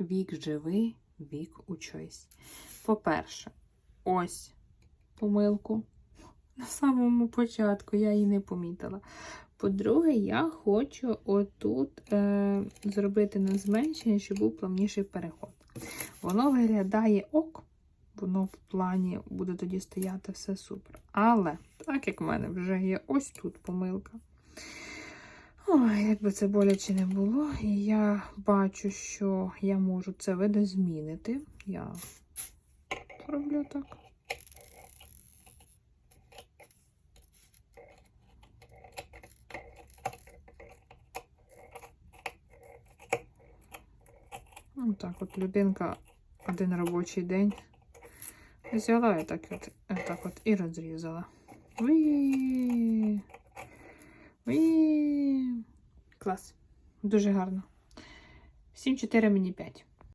Вік живи, вік учись. По-перше, ось помилку. На самому початку я її не помітила. По-друге, я хочу отут е, зробити на зменшення, щоб був плавніший переход. Воно виглядає ок, воно в плані буде тоді стояти все супер. Але, так як в мене вже є ось тут помилка. Ой, як би це боляче не було, і я бачу, що я можу це видозмінити. Я роблю так. Ну, так от людинка один робочий день взяла і так от, так от і розрізала. Уі! Уі! Клас. Дуже гарно. 7-4 мені 5.